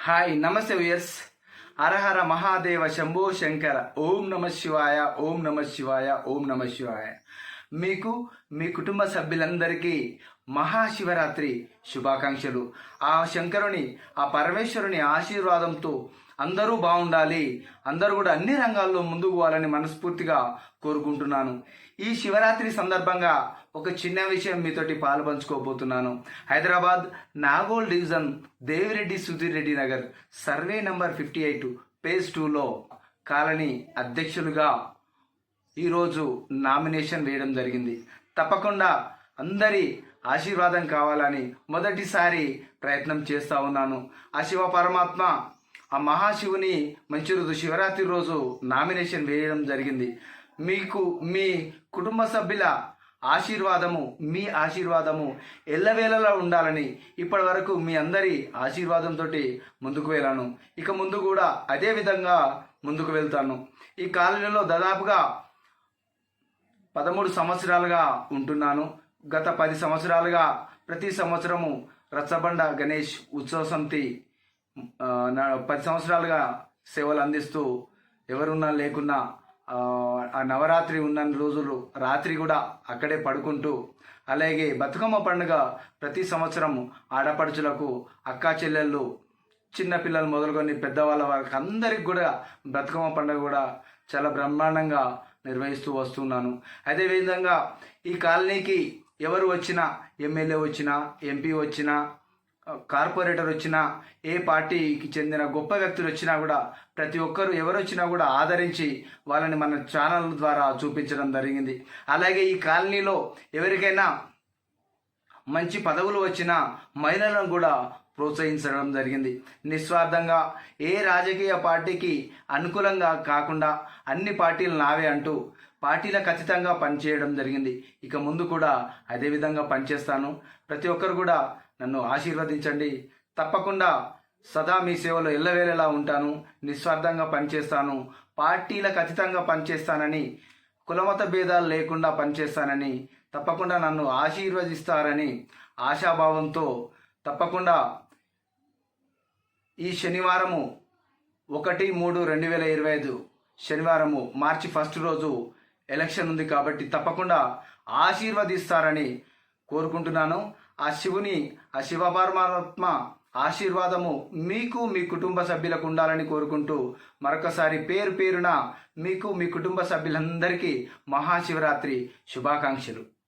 High नमस्ते viewers हरहर महादेव शंभो शंकर ओम नमः शिवाय ओम नमः शिवाय ओम नमः शिवाय మీకు మీ కుటుంబ సభ్యులందరికీ మహాశివరాత్రి శుభాకాంక్షలు. ఆ శంకరుని ఆ పరమేశ్వరుని ఆశీర్వాదంతో అందరూ బాగుండాలి. అందరూ కూడా అన్ని రంగాల్లో ముందుకు పోవాలని మనస్ఫూర్తిగా కోరుకుంటున్నాను. ఈ శివరాత్రి సందర్భంగా ఒక చిన్న విషయం మీతోటి పాలు పంచుకోబోతున్నాను Hyderabad Nagole division Devireddy Sudheer Reddy Nagar survey number fifty eight page టూలో కాలనీ అధ్యక్షులుగా ఈరోజు నామినేషన్ వేయడం జరిగింది. తప్పకుండా అందరి ఆశీర్వాదం కావాలని మొదటిసారి ప్రయత్నం చేస్తూ ఉన్నాను. ఆ శివ పరమాత్మ ఆ మహాశివుని మంచి రోజు శివరాత్రి రోజు నామినేషన్ వేయడం జరిగింది. మీకు మీ కుటుంబ సభ్యుల ఆశీర్వాదము మీ ఆశీర్వాదము ఎల్లవేళలా ఉండాలని ఇప్పటి వరకు మీ అందరి ఆశీర్వాదంతో ముందుకు వెళ్ళాను. ఇక ముందు కూడా అదే విధంగా ముందుకు వెళ్తాను. ఈ కాలనీలో దాదాపుగా పదమూడు సంవత్సరాలుగా ఉంటున్నాను. గత పది సంవత్సరాలుగా ప్రతి సంవత్సరము రచ్చబండ గణేష్ ఉత్సవ సమితి పది సంవత్సరాలుగా సేవలు అందిస్తూ ఎవరున్నా లేకున్నా ఆ, నవరాత్రి ఉన్న రోజులు రాత్రి కూడా అక్కడే పడుకుంటూ అలాగే బతుకమ్మ పండుగ ప్రతి సంవత్సరం ఆడపడుచులకు అక్కా చెల్లెళ్ళు చిన్నపిల్లలు మొదలుకొని పెద్దవాళ్ళ వారికి అందరికి కూడా బతుకమ్మ పండుగ కూడా చాలా బ్రహ్మాండంగా నిర్వహిస్తూ వస్తున్నాను. అదేవిధంగా ఈ కాలనీకి ఎవరు వచ్చినా ఎమ్మెల్యే వచ్చినా ఎంపీ వచ్చినా కార్పొరేటర్ వచ్చినా ఏ పార్టీకి చెందిన గొప్ప వ్యక్తులు వచ్చినా కూడా ప్రతి ఒక్కరు ఎవరు వచ్చినా కూడా ఆదరించి వాళ్ళని మన ఛానల్ ద్వారా చూపించడం జరిగింది. అలాగే ఈ కాలనీలో ఎవరికైనా మంచి పదవులు వచ్చిన మహిళలను కూడా ప్రోత్సహించడం జరిగింది. నిస్వార్థంగా ఏ రాజకీయ పార్టీకి అనుకూలంగా కాకుండా అన్ని పార్టీలు నావే అంటూ పార్టీల ఖచ్చితంగా పనిచేయడం జరిగింది. ఇక ముందు కూడా అదే విధంగా పనిచేస్తాను. ప్రతి ఒక్కరు కూడా నన్ను ఆశీర్వదించండి. తప్పకుండా సదా మీ సేవలో ఎల్లవేళలా ఉంటాను. నిస్వార్థంగా పనిచేస్తాను. పార్టీల ఖచ్చితంగా పనిచేస్తానని కులమత భేదాలు లేకుండా పనిచేస్తానని తప్పకుండా నన్ను ఆశీర్వదిస్తారని ఆశాభావంతో తప్పకుండా ఈ శనివారము ఒకటి మూడు రెండు వేల ఇరవై ఐదు శనివారము మార్చి ఫస్ట్ రోజు ఎలక్షన్ ఉంది కాబట్టి తప్పకుండా ఆశీర్వదిస్తారని కోరుకుంటున్నాను. ఆ శివుని ఆ శివ పరమాత్మ ఆశీర్వాదము మీకు మీ కుటుంబ సభ్యులకు ఉండాలని కోరుకుంటూ మరొకసారి పేరు పేరున మీకు మీ కుటుంబ సభ్యులందరికీ మహాశివరాత్రి శుభాకాంక్షలు.